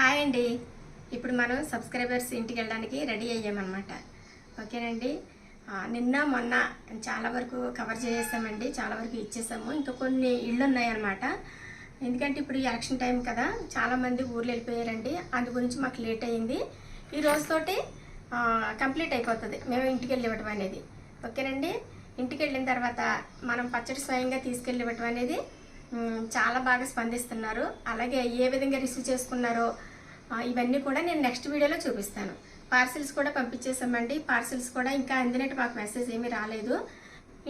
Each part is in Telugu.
హాయ్ అండి. ఇప్పుడు మనం సబ్స్క్రైబర్స్ ఇంటికి వెళ్ళడానికి రెడీ అయ్యామన్నమాట. ఓకేనండి? నిన్న మొన్న చాలా వరకు కవర్ చేసేసామండి. చాలా వరకు ఇచ్చేసాము. ఇంకా కొన్ని ఇళ్ళు ఉన్నాయన్నమాట ఎందుకంటే ఇప్పుడు ఎలక్షన్ టైం కదా చాలామంది ఊర్లు వెళ్ళిపోయారండి. అందు గురించి మాకు లేట్ అయ్యింది. ఈ రోజుతోటి కంప్లీట్ అయిపోతుంది. మేము ఇంటికి వెళ్ళి అనేది. ఓకేనండి? ఇంటికి వెళ్ళిన తర్వాత మనం పచ్చడి స్వయంగా తీసుకెళ్ళి ఇవ్వటం అనేది చాలా బాగా స్పందిస్తున్నారు. అలాగే ఏ విధంగా రిసీవ్ చేసుకున్నారో ఇవన్నీ కూడా నేను నెక్స్ట్ వీడియోలో చూపిస్తాను. పార్సిల్స్ కూడా పంపించేసామండి పార్సిల్స్ కూడా ఇంకా అందినట్టు మాకు మెసేజ్ ఏమీ రాలేదు.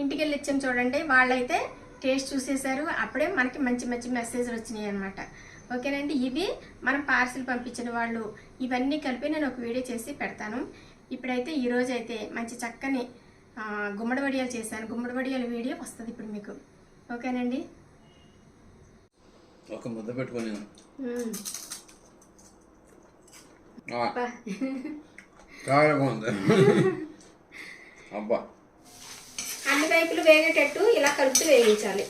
ఇంటికి వెళ్ళి ఇచ్చాం చూడండి. వాళ్ళైతే టేస్ట్ చూసేశారు. అప్పుడే మనకి మంచి మంచి మెసేజ్లు వచ్చినాయి అనమాట ఓకేనండి? ఇవి మనం పార్సిల్ పంపించిన వాళ్ళు. ఇవన్నీ కలిపి నేను ఒక వీడియో చేసి పెడతాను. ఇప్పుడైతే ఈరోజు అయితే మంచి చక్కని గుమ్మడి వడియాలు చేశాను. గుమ్మడి వడియాల వీడియో వస్తుంది ఇప్పుడు మీకు. ఓకేనండి? ఒక ముద్ద పెట్టుకొని. కారంగా ఉంది. అబ్బా. అన్ని వైపులు వేగేటట్టు ఇలా కలుపుతూ వేయించాలి.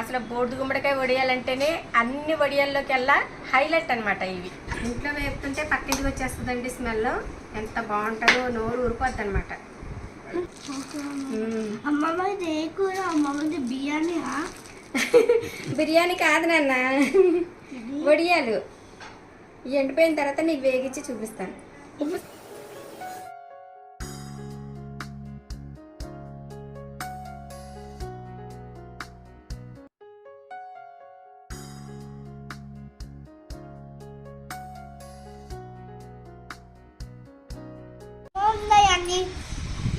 అసలు బోర్డు గుమ్మడికాయ వడియాలంటేనే అన్ని వడియాల్లోకెల్లా హైలైట్ అన్నమాట ఇవి. ఇంట్లో వేపుతుంటే పక్కింటికి వచ్చేస్తుందండి స్మెల్. ఎంత బాగుంటుందో నోరు ఊరిపోద్ది అనమాట అమ్మమ్మది ఏ కూర? అమ్మమ్మది బిర్యానీ కాదు నాన్న. వడియాలు. ఎండిపోయిన తర్వాత నీకు వేగించి చూపిస్తాను.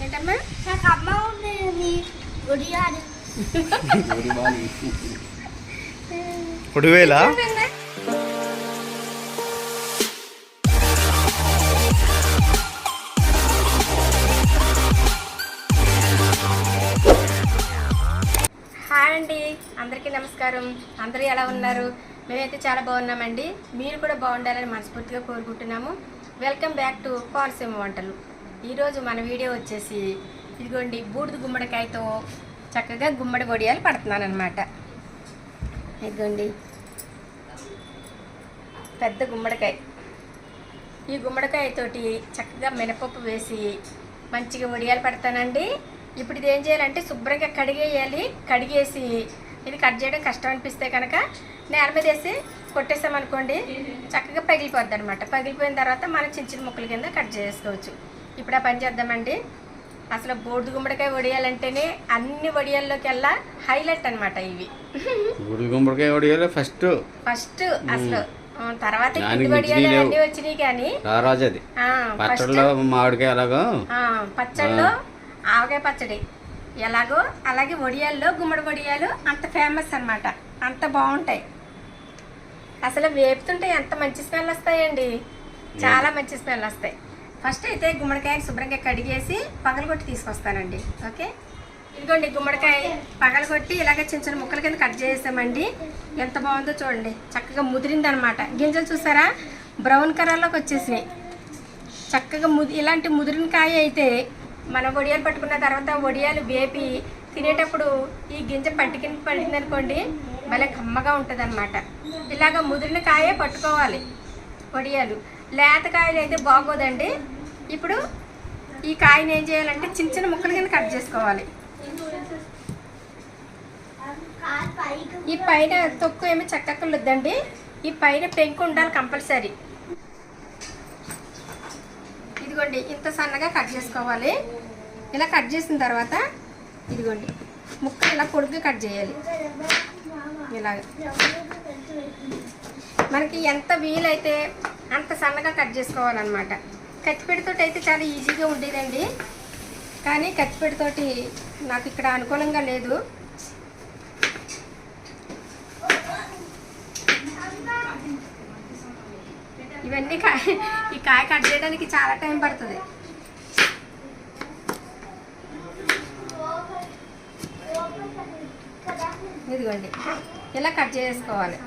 ఏంటమ్మా? నాకు అమ్మ ఉన్నాయని ఉడియాలి పొడివేలా హాయ్ అండి అందరికీ నమస్కారం. అందరూ ఎలా ఉన్నారు? మేమైతే చాలా బాగున్నామండి. మీరు కూడా బాగుండాలని మనస్ఫూర్తిగా కోరుకుంటున్నాము. వెల్కమ్ బ్యాక్ టు కోనసీమ వంటలు. ఈరోజు మన వీడియో వచ్చేసి ఇదిగోండి బూడిద గుమ్మడికాయతో చక్కగా గుమ్మడి వడియాలు పడుతున్నాను అనమాట ఇదిగోండి. పెద్ద గుమ్మడికాయ. ఈ గుమ్మడికాయతోటి చక్కగా మినపప్పు వేసి మంచిగా వడియాలు పెడతానండి. ఇప్పుడు ఇది ఏం చేయాలంటే శుభ్రంగా కడిగేయాలి. కడిగేసి ఇది కట్ చేయడం కష్టం అనిపిస్తే కనుక నేల మీద వేసి కొట్టేసామనుకోండి చక్కగా పగిలిపోద్ది అనమాట పగిలిపోయిన తర్వాత మనం చిన్న చిన్న ముక్కల కింద కట్ చేసుకోవచ్చు. ఇప్పుడు ఆ పని చేద్దామండి. అసలు బోర్డు గుమ్మడికాయ వడియాలంటేనే అన్ని వడియాల్లోకెల్లా హైలైట్ అనమాట ఇవి. గుడి గుమ్మడికాయ వడియాలి ఫస్ట్. ఫస్ట్ అసలు. తర్వాత. అన్నీ వచ్చినాయి కానీ. రారాజు అది ఆ, ఫస్ట్ పచ్చడిలో మామిడికాయ అలాగో ఆ, పచ్చళ్ళు ఆవకాయ పచ్చడి. ఎలాగో అలాగే వడియాల్లో గుమ్మడి వడియాలు అంత ఫేమస్ అన్నమాట. అంత బాగుంటాయి. అసలు వేపుతుంటే ఎంత మంచి స్మెల్ వస్తాయండి. చాలా మంచి స్మెల్ వస్తాయి. ఫస్ట్ అయితే గుమ్మడికాయని శుభ్రంగా కడిగేసి పగలగొట్టి తీసుకొస్తానండి. ఓకే? ఇదిగోండి గుమ్మడికాయ పగలగొట్టి ఇలాగే చిన్న చిన్న ముక్కల కింద కట్ చేసామండి ఎంత బాగుందో చూడండి. చక్కగా ముదిరింది అనమాట గింజలు చూసారా? బ్రౌన్ కలర్లోకి వచ్చేసినాయి. చక్కగా ముది ఇలాంటి ముదిరిన కాయ అయితే మనం వడియాలు పట్టుకున్న తర్వాత వడియాలు వేపి తినేటప్పుడు ఈ గింజ పట్టుకిన కింద పడింది అనుకోండి భలే కమ్మగా ఉంటుంది అనమాట ఇలాగ ముదిరిన కాయే పట్టుకోవాలి వడియాలు లేత కాయలు అయితే బాగోదండి. ఇప్పుడు ఈ కాయని ఏం చేయాలంటే చిన్న చిన్న ముక్కల కింద కట్ చేసుకోవాలి. ఈ పైన తొక్కు ఏమి చక్కక్కర్లేదండి. ఈ పైన పెంకు ఉండాలి కంపల్సరీ. ఇదిగోండి ఇంత సన్నగా కట్ చేసుకోవాలి. ఇలా కట్ చేసిన తర్వాత ఇదిగోండి ముక్క ఇలా పొడుగు కట్ చేయాలి. ఇలాగ. మనకి ఎంత వీలైతే అంత సన్నగా కట్ చేసుకోవాలన్నమాట. కత్తిపెడితోటి అయితే చాలా ఈజీగా ఉండేదండి. కానీ కత్తిపెడితోటి నాకు ఇక్కడ అనుకూలంగా లేదు. ఇవన్నీ కాయ ఈ కాయ కట్ చేయడానికి చాలా టైం పడుతుంది. ఇదిగోండి. ఇలా కట్ చేసుకోవాలి?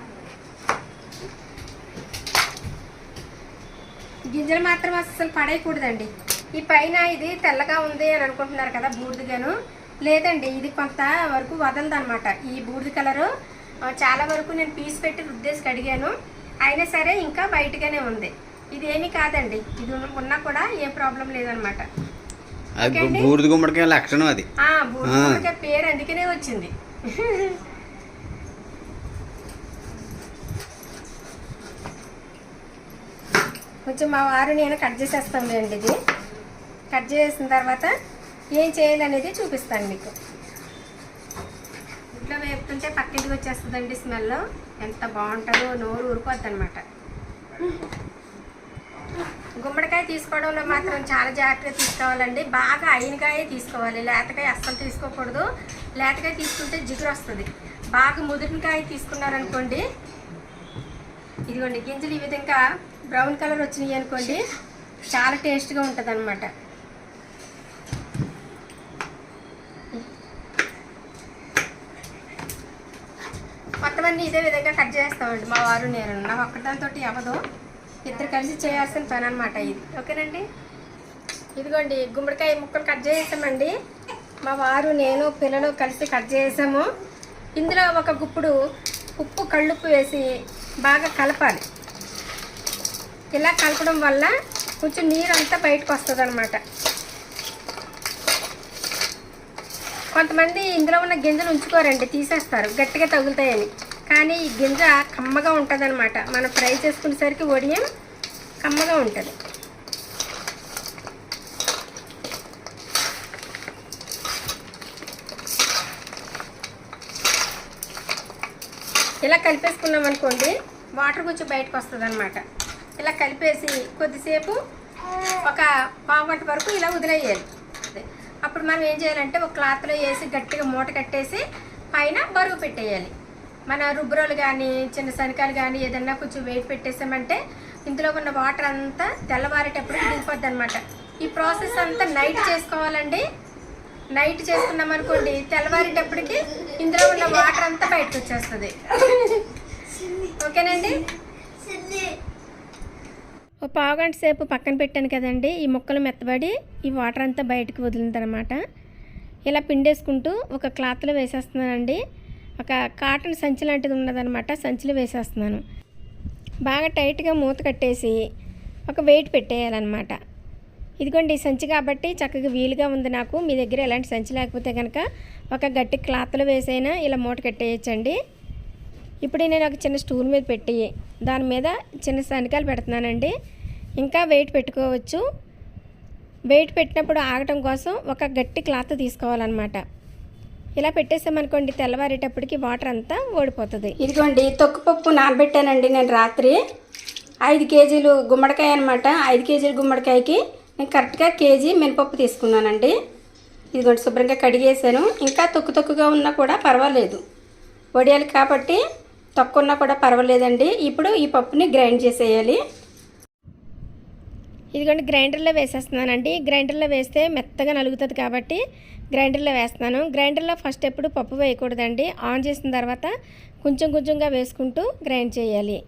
గింజలు మాత్రం అస్సలు పడేయకూడదండి. ఈ పైన ఇది తెల్లగా ఉంది అని అనుకుంటున్నారు కదా బూడిదగాను. లేదండి ఇది కొంత వరకు వదలదన్నమాట ఈ బూడిద కలరు చాలా వరకు నేను పీస్ పెట్టి రుద్దేసి కడిగాను. అయినా సరే ఇంకా వైట్గానే ఉంది. ఇది ఏమీ కాదండి. ఇది ఉన్న- కూడా ఏ ప్రాబ్లం లేదనమాట. బూడిద గుమ్మడికాయ లక్షణం అది. ఆ బూడిద పేరు అందుకనే వచ్చింది. కొంచెం మా వారు నేను కట్ చేసేస్తాంలేండి ఇది. కట్ చేసిన తర్వాత ఏం చేయాలనేది చూపిస్తాను మీకు. ఇంట్లో వేపుతుంటే పక్కింటికి వచ్చేస్తుందండి స్మెల్. ఎంత బాగుంటుందో నోరు ఊరిపోద్ది అనమాట గుమ్మడికాయ తీసుకోవడంలో మాత్రం చాలా జాగ్రత్తగా తీసుకోవాలండి. బాగా అయినకాయే తీసుకోవాలి. లేతకాయ అస్సలు తీసుకోకూడదు. లేతకాయ తీసుకుంటే జిగురు వస్తుంది. బాగా ముదిరినకాయ తీసుకున్నారనుకోండి ఇదిగోండి గింజలు ఈ విధంగా బ్రౌన్ కలర్ వచ్చినాయి అనుకోండి చాలా టేస్ట్గా ఉంటుంది అనమాట మొత్తం అన్నీ ఇదే విధంగా కట్ చేస్తామండి మా వారు నేను. నా ఒక్కదాంతో అవ్వదు. ఇద్దరు కలిసి చేయాల్సిన పని అనమాట ఇది. ఓకేనండి? ఇదిగోండి గుమ్మడికాయ ముక్కలు కట్ చేసామండి మా వారు నేను పిల్లలు కలిసి కట్ చేసాము. ఇందులో ఒక గుప్పుడు ఉప్పు కళ్ళుప్పు వేసి బాగా కలపాలి. ఇలా కలపడం వల్ల కొంచెం నీరు అంతా బయటకు వస్తుంది అనమాట కొంతమంది ఇందులో ఉన్న గింజలు ఉంచుకోరండి తీసేస్తారు గట్టిగా తగులుతాయని. కానీ ఈ గింజ కమ్మగా ఉంటుంది అనమాట మనం ఫ్రై చేసుకునేసరికి వడియం కమ్మగా ఉంటుంది. ఇలా కలిపేసుకున్నాం అనుకోండి వాటర్ కొంచెం బయటకు వస్తుంది అనమాట ఇలా కలిపేసి కొద్దిసేపు ఒక పావుగంట వరకు ఇలా వదిలేయాలి. అప్పుడు మనం ఏం చేయాలంటే ఒక క్లాత్లో వేసి గట్టిగా మూట కట్టేసి పైన బరువు పెట్టేయాలి. మన రుబ్బురోలు కానీ చిన్న శనకాలు కానీ ఏదన్నా కొంచెం వెయిట్ పెట్టేసామంటే ఇందులో ఉన్న వాటర్ అంతా తెల్లవారేటప్పుడు దిగిపోద్ది అనమాట ఈ ప్రాసెస్ అంతా నైట్ చేసుకోవాలండి. నైట్ చేసుకున్నాం అనుకోండి తెల్లవారేటప్పటికి ఇందులో ఉన్న వాటర్ అంతా బయటకు వచ్చేస్తుంది ఓకేనండి? ఓ పావుగంట సేపు పక్కన పెట్టాను కదండి. ఈ ముక్కలు మెత్తబడి ఈ వాటర్ అంతా బయటకు వదిలిందనమాట. ఇలా పిండేసుకుంటూ ఒక క్లాత్లో వేసేస్తున్నానండి. ఒక కాటన్ సంచి లాంటిది ఉన్నదనమాట. సంచిలో వేసేస్తున్నాను. బాగా టైట్గా మూత కట్టేసి ఒక వెయిట్ పెట్టేయాలన్నమాట. ఇదిగోండి ఈ సంచి కాబట్టి చక్కగా వీలుగా ఉంది నాకు. మీ దగ్గర ఎలాంటి సంచి లేకపోతే కనుక ఒక గట్టి క్లాత్లో వేసైనా ఇలా మూట కట్టేయచ్చండి. ఇప్పుడు నేను ఒక చిన్న స్టూల్ మీద పెట్టి దాని మీద చిన్న సనికాలు పెడుతున్నానండి. ఇంకా వెయిట్ పెట్టుకోవచ్చు. వెయిట్ పెట్టినప్పుడు ఆగటం కోసం ఒక గట్టి క్లాత్ తీసుకోవాలన్నమాట. ఇలా పెట్టేసామనుకోండి తెల్లవారేటప్పటికి వాటర్ అంతా ఓడిపోతుంది ఇదిగోండి తొక్కుపప్పు నానబెట్టానండి నేను రాత్రి. ఐదు కేజీలు గుమ్మడికాయ అనమాట ఐదు కేజీలు గుమ్మడికాయకి నేను కరెక్ట్గా కేజీ మినపప్పు తీసుకున్నానండి. ఇదిగోండి శుభ్రంగా కడిగేసాను ఇంకా తొక్కు తొక్కుగా ఉన్నా కూడా పర్వాలేదు. వడియాలి కాబట్టి తక్కువ ఉన్నా కూడా పర్వాలేదండి. ఇప్పుడు ఈ పప్పుని గ్రైండ్ చేసేయాలి. ఇదిగోండి గ్రైండర్లో వేసేస్తున్నానండి. గ్రైండర్లో వేస్తే మెత్తగా నలుగుతుంది కాబట్టి గ్రైండర్లో వేస్తున్నాను. గ్రైండర్లో ఫస్ట్ ఎప్పుడు పప్పు వేయకూడదండి. ఆన్ చేసిన తర్వాత కొంచెం కొంచెంగా వేసుకుంటూ గ్రైండ్ చేయాలి.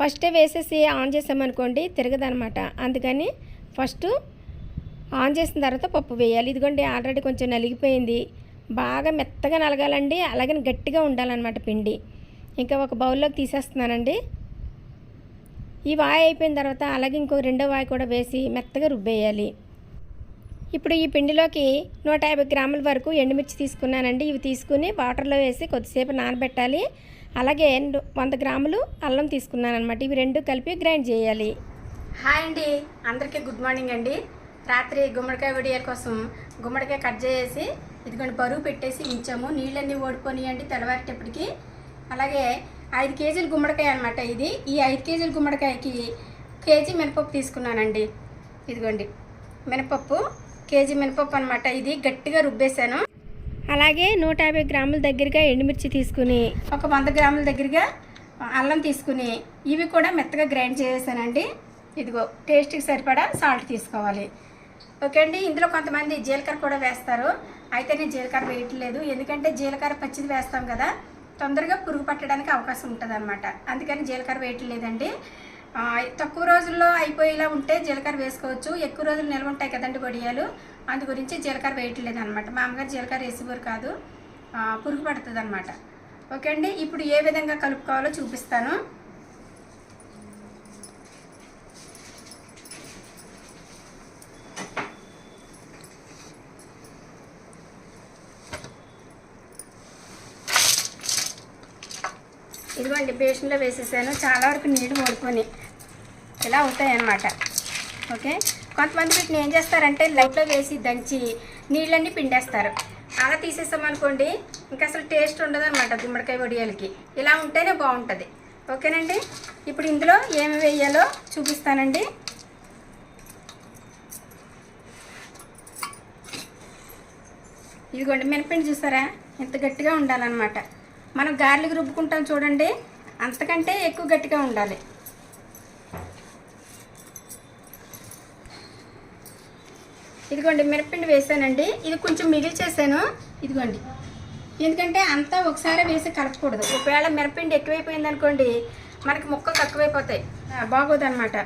ఫస్టే వేసేసి ఆన్ చేసామనుకోండి తిరగదనమాట. అందుకని ఫస్ట్ ఆన్ చేసిన తర్వాత పప్పు వేయాలి. ఇదిగోండి ఆల్రెడీ కొంచెం నలిగిపోయింది. బాగా మెత్తగా నలగాలండి. అలాగని గట్టిగా ఉండాలన్నమాట పిండి. ఇంకా ఒక బౌల్లోకి తీసేస్తున్నానండి. ఈ వాయి అయిపోయిన తర్వాత అలాగే ఇంకో రెండో వాయి కూడా వేసి మెత్తగా రుబ్బేయాలి. ఇప్పుడు ఈ పిండిలోకి నూట యాభై గ్రాముల వరకు ఎండుమిర్చి తీసుకున్నానండి. ఇవి తీసుకుని వాటర్లో వేసి కొద్దిసేపు నానబెట్టాలి. అలాగే వంద గ్రాములు అల్లం తీసుకున్నాను ఇవి రెండు కలిపి గ్రైండ్ చేయాలి. హాయ్ అండి. అందరికీ గుడ్ మార్నింగ్ అండి. రాత్రి గుమ్మడికాయ వడియాల కోసం గుమ్మడికాయ కట్ చేసి ఇదిగోండి బరువు పెట్టేసి ఉంచాము. నీళ్ళన్నీ ఓడిపోనియండి తెల్లవారేటప్పటికి. అలాగే ఐదు కేజీల గుమ్మడికాయ అనమాట ఇది. ఈ ఐదు కేజీల గుమ్మడికాయకి కేజీ మినపప్పు తీసుకున్నానండి. ఇదిగోండి. మినపప్పు కేజీ మినపప్పు అనమాట ఇది. గట్టిగా రుబ్బేశాను. అలాగే నూట యాభై గ్రాముల దగ్గరగా ఎండుమిర్చి తీసుకుని ఒక వంద గ్రాముల దగ్గరగా అల్లం తీసుకుని ఇవి కూడా మెత్తగా గ్రైండ్ చేసేసానండి. ఇదిగో టేస్ట్కి సరిపడా సాల్ట్ తీసుకోవాలి. ఓకే అండి ఇందులో కొంతమంది జీలకర్ర కూడా వేస్తారు. అయితే నేను జీలకర్ర వేయట్లేదు. ఎందుకంటే జీలకర్ర పచ్చిది వేస్తాం కదా తొందరగా పురుగు పట్టడానికి అవకాశం ఉంటుంది అనమాట అందుకని జీలకర్ర వేయటం లేదండి తక్కువ రోజుల్లో అయిపోయేలా ఉంటే జీలకర్ర వేసుకోవచ్చు. ఎక్కువ రోజులు నిల్వ ఉంటాయి కదండి వడియాలు. అందు గురించి జీలకర్ర వేయటం లేదనమాట మా అమ్మగారు జీలకర్ర వేసేవారు కాదు. పురుగు పడుతుంది అనమాట ఓకే అండి ఇప్పుడు ఏ విధంగా కలుపుకోవాలో చూపిస్తాను. ఇదిగోండి బేషన్లో వేసేసాను. చాలా వరకు నీళ్ళు ఓడిపోయి ఇలా అవుతాయి అన్నమాట ఓకే? కొంతమంది వీటిని ఏం చేస్తారంటే లైట్లో వేసి దంచి నీళ్ళన్నీ పిండేస్తారు. అలా తీసేసామనుకోండి ఇంకా అసలు టేస్ట్ ఉండదు అనమాట గుమ్మడికాయ వడియాలకి. ఇలా ఉంటేనే బాగుంటుంది. ఓకేనండి? ఇప్పుడు ఇందులో ఏమి వేయాలో చూపిస్తానండి. ఇదిగోండి మినపిండి చూసారా? ఎంత గట్టిగా ఉండాలన్నమాట. మనం గార్లిక్ రుబ్బుకుంటాం చూడండి. అంతకంటే ఎక్కువ గట్టిగా ఉండాలి. ఇదిగోండి మిరపిండి వేసానండి. ఇది కొంచెం మిగిలి చేశాను. ఇదిగోండి. ఎందుకంటే అంతా ఒకసారి వేసి కలపకూడదు. ఒకవేళ మిరపిండి ఎక్కువైపోయింది అనుకోండి మనకి మొక్కలు తక్కువైపోతాయి. బాగోదు అనమాట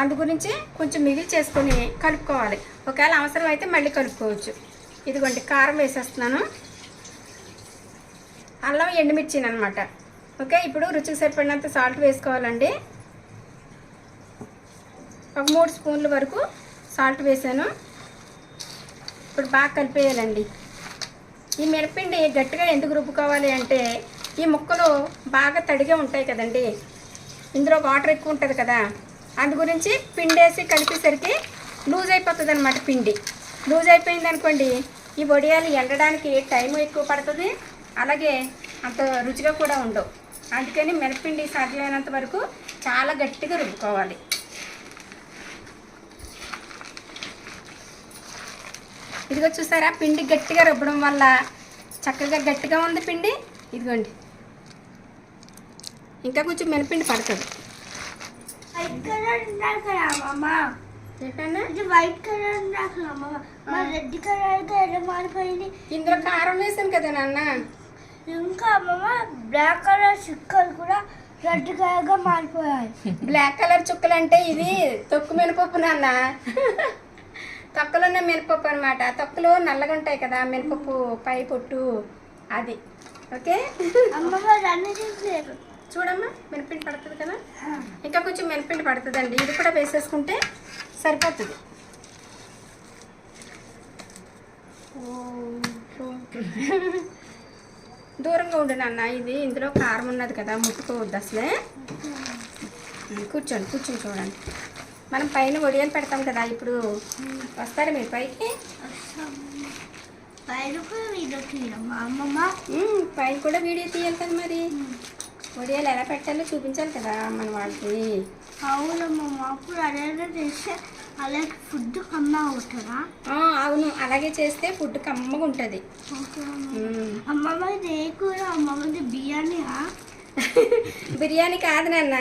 అందు గురించి కొంచెం మిగిలి చేసుకొని కలుపుకోవాలి. ఒకవేళ అవసరం అయితే మళ్ళీ కలుపుకోవచ్చు. ఇదిగోండి కారం వేసేస్తున్నాను. అల్లం ఎండుమిర్చిని అనమాట ఓకే ఇప్పుడు రుచికి సరిపడినంత సాల్ట్ వేసుకోవాలండి. ఒక మూడు స్పూన్ల వరకు సాల్ట్ వేసాను. ఇప్పుడు బాగా కలిపేయాలండి. ఈ మిరపిండి గట్టిగా ఎందుకు రుబ్బుకోవాలి అంటే ఈ ముక్కలు బాగా తడిగా ఉంటాయి కదండి. ఇందులో వాటర్ ఎక్కువ ఉంటుంది కదా. అందు గురించి పిండేసి కలిపేసరికి లూజ్ అయిపోతుంది అనమాట పిండి. లూజ్ అయిపోయింది అనుకోండి ఈ వడియాలు ఎండడానికి టైం ఎక్కువ పడుతుంది. అలాగే అంత రుచిగా కూడా ఉండవు. అందుకని మిరపిండి సాధ్యమైనంత వరకు చాలా గట్టిగా రుబ్బుకోవాలి. ఇదిగో చూసారా పిండి గట్టిగా రుబ్బడం వల్ల చక్కగా గట్టిగా ఉంది పిండి. ఇదిగోండి. ఇంకా కొంచెం మినపిండి పడుతుంది. వైట్ కలర్ ఇందులో కారం వేసాను కదా నాన్న. ఇంకా అమ్మమ్మ బ్లాక్ కలర్ చుక్కలు కూడా రెడ్ కలర్గా మారిపోయాయి. బ్లాక్ కలర్ చుక్కలు అంటే ఇది తొక్కు మినపప్పు నాన్న. తొక్కలో ఉన్న మినపప్పు అనమాట తొక్కలు నల్లగా ఉంటాయి కదా మినపప్పు పై పొట్టు అది. ఓకే? చూడమ్మా మినపిండి పడుతుంది కదా? ఇంకా కొంచెం మినపిండి పడుతుందండి. ఇది కూడా వేసేసుకుంటే సరిపోతుంది. దూరంగా ఉండు నాన్న. ఇది ఇందులో కారం ఉన్నది కదా ముట్టుకోవద్దు అసలే. కూర్చోండి కూర్చొని చూడండి. మనం పైన వడియాలు పెడతాం కదా ఇప్పుడు వస్తారా మీరు పైకి? పైన కూడా వీడియో తీయాలి కదా మరి. వడియాలు ఎలా పెట్టాలో చూపించాలి కదా మన వాళ్ళకి. అవునమ్మమ్మ అప్పుడు అదే చేస్తే అలాగే ఫుడ్ కమ్మా అవుతుందా అవును. అలాగే చేస్తే ఫుడ్ కమ్మగా ఉంటుంది. ఓకే అమ్మమ్మ. అమ్మమ్మ ఇది ఏ కూర అమ్మమ్మ ఇది బిర్యానీయా? బిర్యానీ కాదు నాన్న.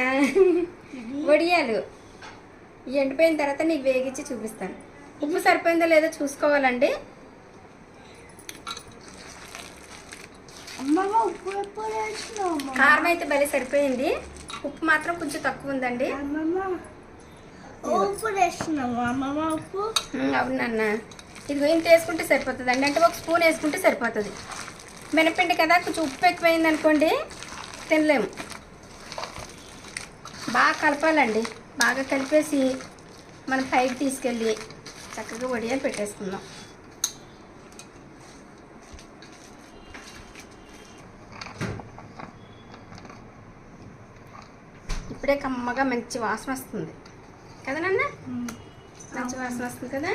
వడియాలు. ఎండిపోయిన తర్వాత నీకు వేగించి చూపిస్తాను. ఉప్పు సరిపోయిందో లేదో చూసుకోవాలండి. కారం అయితే భలే సరిపోయింది. ఉప్పు మాత్రం కొంచెం తక్కువ ఉందండి. అవునన్నా ఇది అవును ఇంత వేసుకుంటే సరిపోతుంది అండి అంటే ఒక స్పూన్ వేసుకుంటే సరిపోతుంది. మినపిండి కదా కొంచెం ఉప్పు ఎక్కువైంది అనుకోండి తినలేము. బాగా కలపాలండి. బాగా కలిపేసి మనం పైకి తీసుకెళ్ళి చక్కగా వడియాలు పెట్టేసుకుందాం. ఇప్పుడే కమ్మగా మంచి వాసన వస్తుంది. కదా నాన్న? మంచి వాసన వస్తుంది కదా?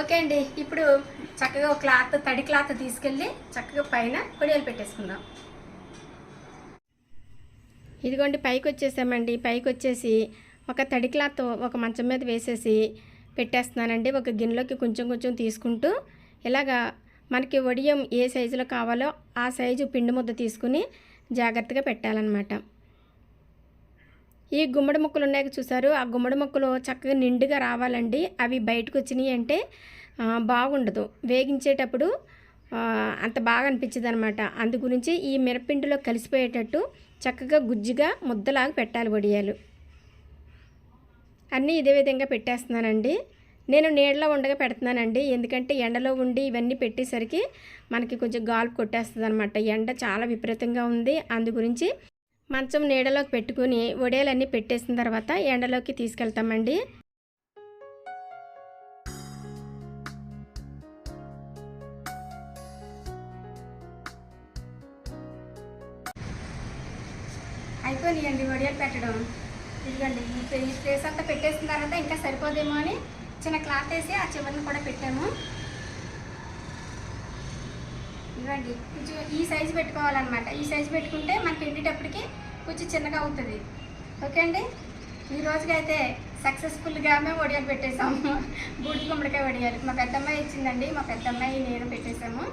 ఓకే అండి ఇప్పుడు చక్కగా ఒక క్లాత్ తడి క్లాత్ తీసుకెళ్ళి చక్కగా పైన పొడియాలు పెట్టేసుకుందాం. ఇదిగోండి పైకి వచ్చేసామండి. పైకి వచ్చేసి ఒక తడి క్లాత్ ఒక మంచం మీద వేసేసి పెట్టేస్తున్నానండి. ఒక గిన్నెలోకి కొంచెం కొంచెం తీసుకుంటూ ఇలాగా మనకి వడియం ఏ సైజులో కావాలో ఆ సైజు పిండి ముద్ద తీసుకుని జాగ్రత్తగా పెట్టాలన్నమాట. ఈ గుమ్మడి మొక్కలు ఉన్నాయి చూసారు. ఆ గుమ్మడి మొక్కలు చక్కగా నిండుగా రావాలండి. అవి బయటకు వచ్చినాయి అంటే బాగుండదు. వేగించేటప్పుడు అంత బాగా అనిపించదు అనమాట అందు గురించి ఈ మిరపిండిలో కలిసిపోయేటట్టు చక్కగా గుజ్జుగా ముద్దలాగా పెట్టాలి వడియాలు. అన్నీ ఇదే విధంగా పెట్టేస్తున్నానండి. నేను నీడలో ఉండగా పెడుతున్నానండి. ఎందుకంటే ఎండలో ఉండి ఇవన్నీ పెట్టేసరికి మనకి కొంచెం గాలి కొట్టేస్తుంది అనమాట ఎండ చాలా విపరీతంగా ఉంది. అందు గురించి మంచం నీడలోకి పెట్టుకుని ఒడేలన్నీ పెట్టేసిన తర్వాత ఎండలోకి తీసుకెళ్తామండి. అయిపోయినాయండి ఒడియాలు పెట్టడం. ఇదిగండి ఈ ప్లేస్ అంతా పెట్టేసిన తర్వాత ఇంకా సరిపోదేమో అని చిన్న క్లాత్ వేసి ఆ చివరిని కూడా పెట్టాము. ఇవ్వండి కొంచెం ఈ సైజు పెట్టుకోవాలన్నమాట. ఈ సైజు పెట్టుకుంటే మనకి ఎండేటప్పటికి కొంచెం చిన్నగా అవుతుంది ఓకే అండి? ఈ రోజుకైతే సక్సెస్ఫుల్గా మేము వడియాలు పెట్టేసాము. బూడి గుమ్మడికాయ వడియాలు మా పెద్దమ్మాయి ఇచ్చిందండి. మా పెద్దమ్మాయి నేను పెట్టేసాము.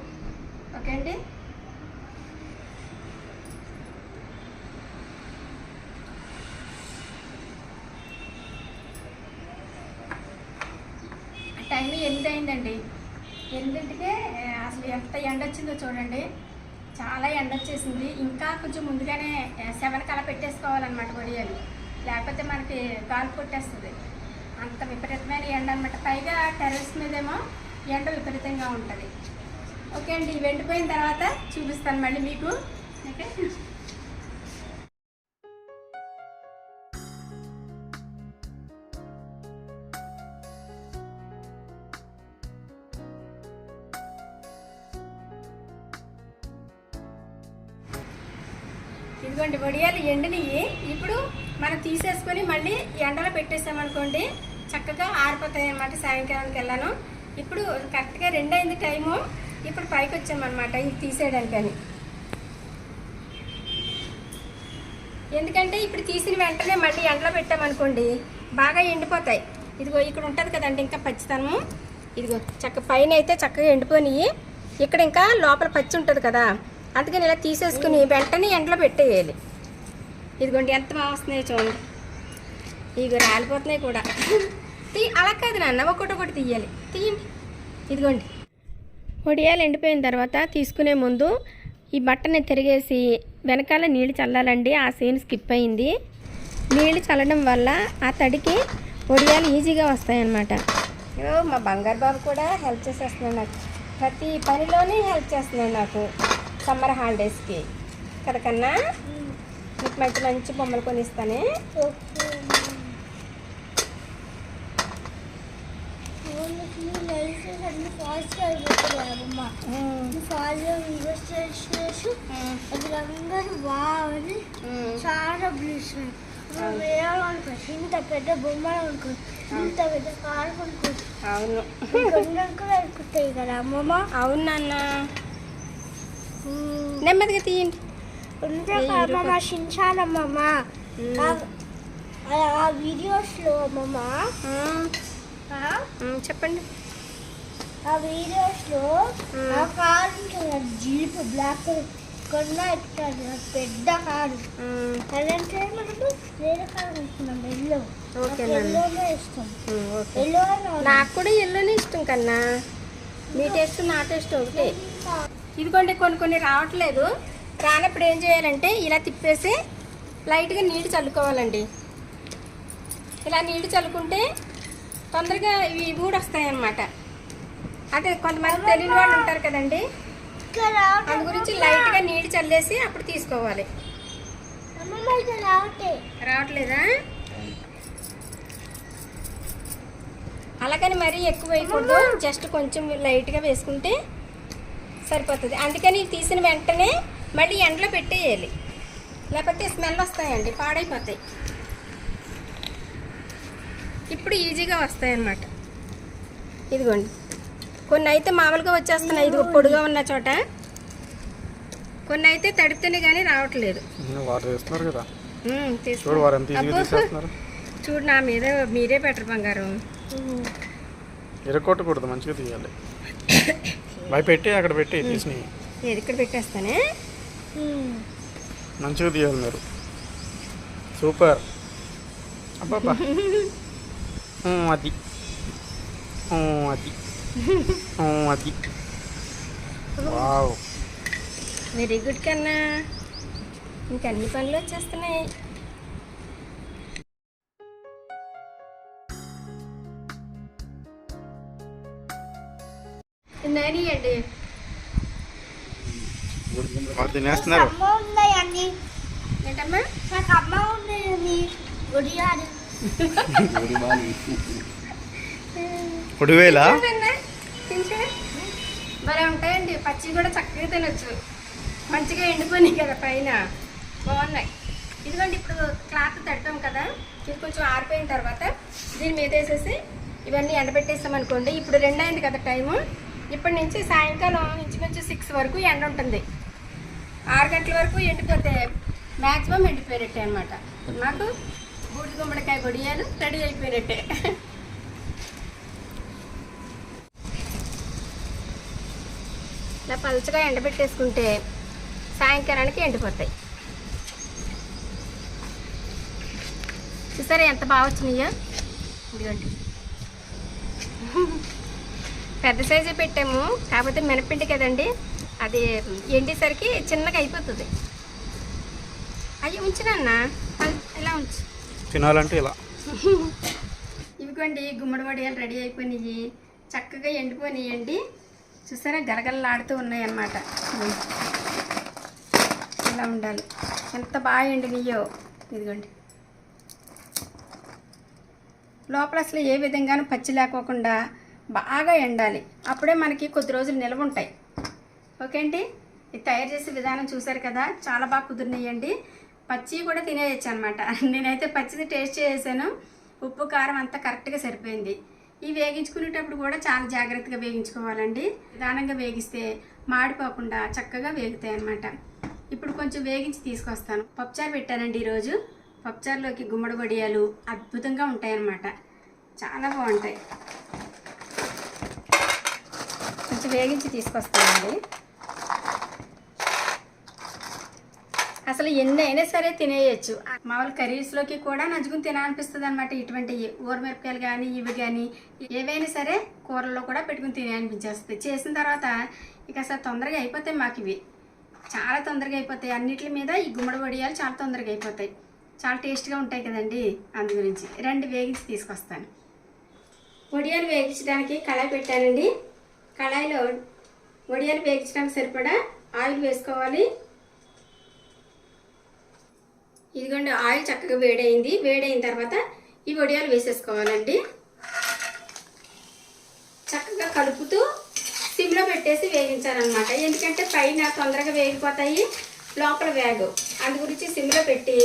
ఓకే అండి? టైం ఎనిమిది అయిందండి ఎనిమిదింటికే అసలు ఎంత ఎండ వచ్చిందో చూడండి. చాలా ఎండ వచ్చేసింది. ఇంకా కొంచెం ముందుగానే సెవెన్ కలా పెట్టేసుకోవాలన్నమాట వడియాలు. లేకపోతే మనకి గాలి కొట్టేస్తుంది. అంత విపరీతమైన ఎండ అనమాట పైగా టెర్రస్ మీదేమో ఎండ విపరీతంగా ఉంటుంది. ఓకే అండి ఇవి ఎండిపోయిన తర్వాత చూపిస్తాను మళ్ళీ మీకు. ఓకే? ఇదిగోండి ఎండినవి ఇప్పుడు మనం తీసేసుకొని మళ్ళీ ఎండలో పెట్టేసామనుకోండి చక్కగా ఆరిపోతాయి అన్నమాట సాయంకాలానికి వెళ్ళాను. ఇప్పుడు కరెక్ట్గా రెండు అయింది టైము. ఇప్పుడు పైకి వచ్చామన్నమాట ఇది తీసేయడానికని. ఎందుకంటే ఇప్పుడు తీసిన వెంటనే మళ్ళీ ఎండలో పెట్టామనుకోండి బాగా ఎండిపోతాయి. ఇదిగో ఇక్కడ ఉంటుంది కదండి ఇంకా పచ్చితనము. ఇదిగో చక్క పైన అయితే చక్కగా ఎండిపోయినాయి ఇక్కడ ఇంకా లోపల పచ్చి ఉంటుంది కదా అందుకని ఇలా తీసేసుకుని వెంటనే ఎండలో పెట్టేయాలి. ఇదిగోండి ఎంత బాగా వస్తున్నాయో చూడండి. ఇగో రాలిపోతున్నాయి కూడా. తీ అలా కాదు నాన్న ఒకటి ఒకటి తీయాలి. తీయండి. ఇదిగోండి. వడియాలు ఎండిపోయిన తర్వాత తీసుకునే ముందు ఈ బట్టని తిరిగేసి వెనకాల నీళ్ళు చల్లాలండి. ఆ సీన్ స్కిప్ అయింది. నీళ్ళు చల్లడం వల్ల ఆ తడికి వడియాలు ఈజీగా వస్తాయన్నమాట. మా బంగారు బాబు కూడా హెల్ప్ చేసేస్తున్నాడు నాకు. ప్రతి పనిలోనే హెల్ప్ చేస్తున్నాడు నాకు సమ్మర్ హాలిడేస్కి. కదకన్నా మీకు మంచి మంచి బొమ్మలు అందరూ బాగుంది చాలా ఇంత పెద్ద బొమ్మలు అనుకోవచ్చు ఇంత పెద్ద కారు అవును. అనుకుంటాయి కదా అమ్మమ్మ నెమ్మదిగా తీయండి. ఉంటే అమ్మమ్మ షించానమ్మమ్మ ఆ వీడియోస్లో అమ్మమ్మ చెప్పండి. ఆ వీడియోస్లో. ఆ. కారు ఉంటుంది జీప్ బ్లాక్ కలర్ కొన్న ఎక్కుతాడు పెద్ద కారు. అదంటే మనకు వేరే కారు కొనుక్కున్నాం ఎల్లో. ఎల్లోనే ఇష్టం. ఎల్లో నాకు కూడా ఎల్లోనే ఇష్టం కన్నా. మీ టేస్ట్ నా టేస్ట్ ఒకటే. ఇదిగోండి కొన్ని కొన్ని రావట్లేదు. రానప్పుడు ఏం చేయాలంటే ఇలా తిప్పేసి లైట్గా నీళ్ళు చల్లుకోవాలండి. ఇలా నీళ్ళు చల్లుకుంటే తొందరగా ఇవి ఊడొస్తాయి అన్నమాట అదే కొంతమంది తెలియని వాళ్ళు ఉంటారు కదండి. అందు గురించి లైట్గా నీళ్ళు చల్లేసి అప్పుడు తీసుకోవాలి. రావట్లేదా? అలాగని మరీ ఎక్కువ వేయకూడదు జస్ట్ కొంచెం లైట్గా వేసుకుంటే సరిపోతుంది. అందుకని తీసిన వెంటనే మళ్ళీ ఎండలో పెట్టేయాలి. లేకపోతే స్మెల్ వస్తాయండి పాడైపోతాయి. ఇప్పుడు ఈజీగా వస్తాయి అన్నమాట ఇదిగోండి. కొన్ని అయితే మామూలుగా వచ్చేస్తున్నాయి. ఇదిగో పొడిగా ఉన్న చోట. కొన్ని అయితే తడితేనే కానీ రావట్లేదు. చూడు నా మీద మీరే బెటర్ బంగారం. ఎరగొట్టకూడదు మంచిగా తీయాలి. అక్కడ పెట్టి తీసి ఏది ఇక్కడ పెట్టేస్తానే? మంచిగా తీయాలి మీరు సూపర్ అబ్బాబా అది. అది. అది. వావ్. వెరీ గుడ్ కన్నా. ఇంక అన్ని పనులు వచ్చేస్తున్నాయి? నని అండి వారు తినేస్తున్నారు అమ్మ ఉన్నాయండి ఏంటమ్మా నాకు అమ్మ ఉన్నాయండి గుడియాడు పొడివేలా తింటావా? తింటే? భలే ఉంటాయండి. పచ్చి కూడా చక్కగా తినొచ్చు. మంచిగా ఎండిపోయినాయి కదా పైన. బాగున్నాయి. ఇదిగోండి ఇప్పుడు క్లాత్ తడిపాం కదా. ఇది కొంచెం ఆరిపోయిన తర్వాత దీని మీద వేసేసి ఇవన్నీ ఎండబెట్టేసాం అనుకోండి. ఇప్పుడు రెండు అయింది కదా టైము. ఇప్పటి నుంచి సాయంకాలం ఇంచుమించు సిక్స్ వరకు ఎండ ఉంటుంది. ఆరు గంటల వరకు ఎండిపోతే మ్యాక్సిమం ఎండిపోయినట్టే అనమాట నాకు బూడి గుమ్మడికాయ గొడియాలు రెడీ అయిపోయినట్టే. ఇలా పలుచగా ఎండబెట్టేసుకుంటే సాయంకాలానికి ఎండిపోతాయి. చూసారా ఎంత బాగా వచ్చినాయో? ఇదిగోండి. పెద్ద సైజు పెట్టాము కాకపోతే మినపిండి కదండి. అది ఎండేసరికి చిన్నగా అయిపోతుంది. అయ్యి ఉంచినన్నా ఇలా ఉంచు? తినాలంటే ఇలా. ఇవిగోండి గుమ్మడి వడియాలు రెడీ అయిపోయినాయి. చక్కగా ఎండిపోయినాయండి చూసారా? గలగలలాడుతూ ఉన్నాయి అన్నమాట ఇలా ఉండాలి. ఎంత బాగా ఎండినాయో. ఇదిగోండి. లోపల అసలు ఏ విధంగానూ పచ్చి లేకోకుండా బాగా ఎండాలి. అప్పుడే మనకి కొద్ది రోజులు నిల్వ ఉంటాయి. ఓకే అండి ఇది తయారు చేసే విధానం చూసారు కదా? చాలా బాగా కుదిరినాయండి. పచ్చి కూడా తినేయచ్చు అనమాట నేనైతే పచ్చిది టేస్ట్ చేసాను ఉప్పు కారం అంతా కరెక్ట్గా సరిపోయింది. ఈ వేగించుకునేటప్పుడు కూడా చాలా జాగ్రత్తగా వేగించుకోవాలండి. నిదానంగా వేగిస్తే మాడిపోకుండా చక్కగా వేగుతాయి అనమాట ఇప్పుడు కొంచెం వేగించి తీసుకొస్తాను. పప్పుచారు పెట్టానండి ఈరోజు. పప్పుచారులోకి గుమ్మడి వడియాలు అద్భుతంగా ఉంటాయన్నమాట. చాలా బాగుంటాయి. కొంచెం వేగించి తీసుకొస్తానండి. అసలు ఎన్ని అయినా సరే తినేయచ్చు. మామూలు కర్రీస్లోకి కూడా నంచుకుని తినాలనిపిస్తుంది అనమాట ఇటువంటివి ఊరమిరపకాయలు కానీ ఇవి కానీ ఏవైనా సరే కూరల్లో కూడా పెట్టుకుని తినాలనిపించేస్తుంది. చేసిన తర్వాత ఇక అసలు తొందరగా అయిపోతాయి మాకు ఇవి. చాలా తొందరగా అయిపోతాయి. అన్నిటి మీద ఈ గుమ్మడి వడియాలు చాలా తొందరగా అయిపోతాయి. చాలా టేస్ట్గా ఉంటాయి కదండి అందు గురించి. రెండు వేగించి తీసుకొస్తాను. వడియాలు వేగించడానికి కళాయి పెట్టానండి. కళాయిలో వడియాలు వేగించడానికి సరిపడా ఆయిల్ వేసుకోవాలి. ఇదిగోండి ఆయిల్ చక్కగా వేడైంది. వేడైన తర్వాత ఈ వడియాలు వేసేసుకోవాలండి. చక్కగా కలుపుతూ సిమ్లో పెట్టేసి వేగించాలన్నమాట ఎందుకంటే పైన తొందరగా వేగిపోతాయి లోపల వేగు. అందు గురించి సిమ్లో పెట్టి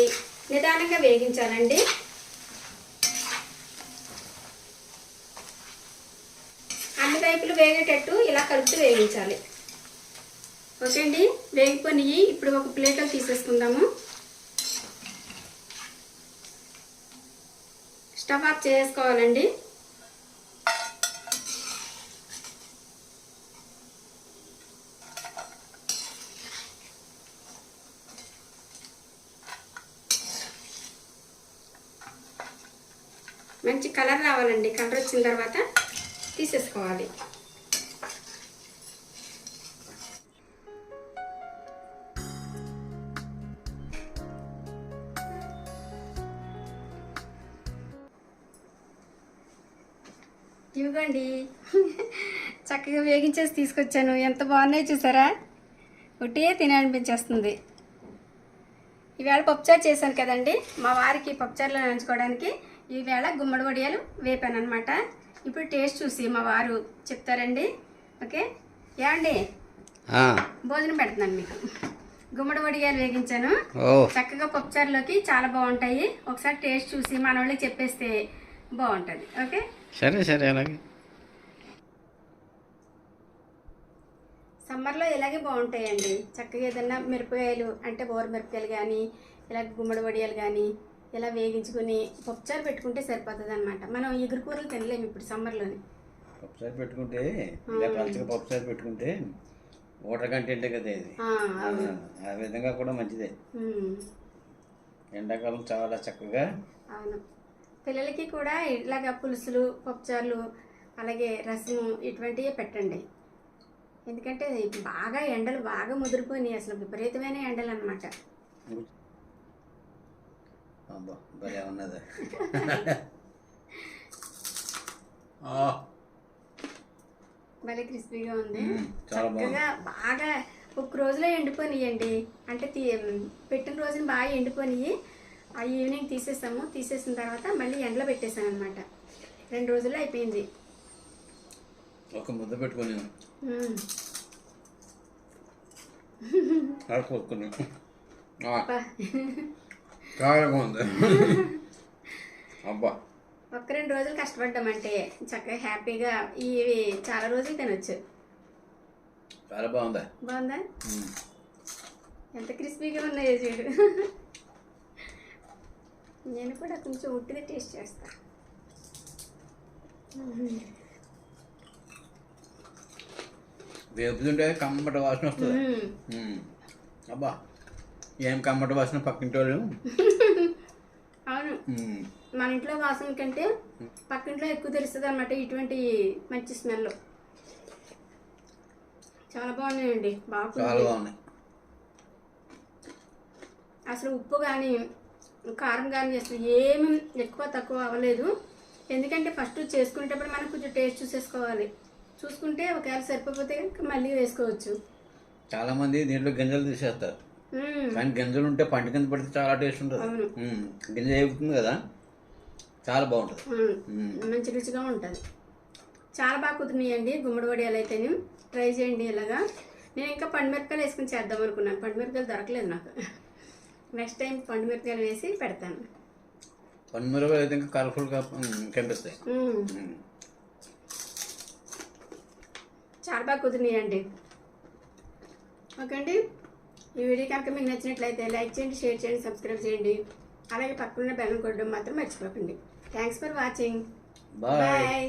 నిదానంగా వేగించాలండి. అన్ని వైపులు వేగేటట్టు ఇలా కలుపుతూ వేగించాలి ఓకే అండి వేగిపోయి ఇప్పుడు ఒక ప్లేట్లో తీసేసుకుందాము. స్టవ్ ఆఫ్ చేసుకోవాలండి. మంచి కలర్ రావాలండి. కలర్ వచ్చిన తర్వాత తీసేసుకోవాలి. ఇవ్వండి. చక్కగా వేగించేసి తీసుకొచ్చాను. ఎంత బాగున్నాయి చూసారా? ఒకటే తినాలనిపించేస్తుంది. ఈవేళ పప్పుచారు చేశాను కదండి. మా వారికి పప్పుచారులో నంచుకోవడానికి ఈవేళ గుమ్మడి వడియాలు వేపాను అనమాట ఇప్పుడు టేస్ట్ చూసి మా వారు చెప్తారండి. ఓకే? ఏమండి భోజనం పెడుతున్నాను మీకు. గుమ్మడి వడియాలు వేగించాను. చక్కగా పప్పుచారులోకి చాలా బాగుంటాయి. ఒకసారి టేస్ట్ చూసి మన వాళ్ళకి చెప్పేస్తే బాగుంటుంది. ఓకే? సరే సరే అలాగే. సమ్మర్లో ఇలాగే బాగుంటాయండి? చక్కగా ఏదన్నా మిరపకాయలు అంటే బోర మిరపకాయలు కానీ ఇలా గుమ్మడి వడియాలు కానీ ఇలా వేగించుకుని పప్పుచారు పెట్టుకుంటే సరిపోతుంది అనమాట మనం ఎగురు కూరలు తినలేము ఇప్పుడు సమ్మర్లోని. పప్పుసారి పెట్టుకుంటే ఇలా పలచగా పప్పుసారి పెట్టుకుంటే ఓటర్ కంటెంటే కదా ఇది. ఆ, విధంగా కూడా మంచిదే. ఎండాకాలం చాలా చక్కగా అవును. పిల్లలకి కూడా ఇలాగ పులుసులు పప్పుచారులు అలాగే రసము ఇటువంటివే పెట్టండి. ఎందుకంటే బాగా ఎండలు బాగా ముదిరిపోయినాయి అసలు విపరీతమైన ఎండలు అనమాట భలే క్రిస్పీగా ఉంది. చక్కగా బాగా ఒక రోజులో ఎండిపోయినాయండి. అంటే తీ పెట్టిన రోజున బాగా ఎండిపోయినాయి. ఆ ఈవినింగ్ తీసేసాము. తీసేసిన తర్వాత మళ్ళీ ఎండలో పెట్టేశాను అనమాట రెండు రోజుల్లో అయిపోయింది. ఒక ముద్ద పెట్టుకొని అబ్బా. ఒక్క రెండు రోజులు కష్టపడ్డామంటే చక్కగా హ్యాపీగా ఇవి చాలా రోజులు తినొచ్చు. చాలా బాగుంది. బాగుందా. ఎంత క్రిస్పీగా ఉన్నాయో చూడు. నేను కూడా కొంచెం ఉట్టిగా టేస్ట్ చేస్తా. వేపుతుంటే కమ్మట వాసన వస్తుంది. అబ్బా ఏం కమ్మట వాసన పక్కింటి వాళ్ళు అవును. మన ఇంట్లో వాసన కంటే పక్కింట్లో ఎక్కువ తెలుస్తుంది అనమాట ఇటువంటి మంచి స్మెల్. చాలా బాగున్నాయండి బాగున్నాయి. అసలు ఉప్పు కానీ కారం కానీ అసలు ఏమి ఎక్కువ తక్కువ అవ్వలేదు. ఎందుకంటే ఫస్ట్ చేసుకునేటప్పుడు మనం కొంచెం టేస్ట్ చూసేసుకోవాలి. చూసుకుంటే ఒకవేళ సరిపోతే మళ్ళీ వేసుకోవచ్చు. చాలా మంది దీంట్లో గింజలు తీసేస్తారు. కానీ గింజలు ఉంటే పంట కింద పడితే చాలా టేస్ట్ ఉంటుంది. గింజ వేపుతుంది కదా చాలా బాగుంటుంది. మంచి రుచిగా ఉంటుంది. చాలా బాగా కుదిరినాయండి గుమ్మడి వడియాలు అయితేనే. ట్రై చేయండి ఇలాగా. నేను ఇంకా పండుమిరపకాయలు వేసుకుని చేద్దాం అనుకున్నాను. పండుమిరపకాయలు దొరకలేదు నాకు. నెక్స్ట్ టైం పండుమిరపకాయలు వేసి పెడతాను. పన్నుమిరపకాయలు అయితే ఇంకా కలర్ఫుల్గా ఉమ్, కనిపిస్తాయి. చాలా బాగా కుదిరినాయండి. ఓకే అండి ఈ వీడియో కనుక మీకు నచ్చినట్లయితే లైక్ చేయండి షేర్ చేయండి సబ్స్క్రైబ్ చేయండి. అలాగే పక్కన బెల్లం కొట్టడం మాత్రం మర్చిపోకండి. Thanks for watching bye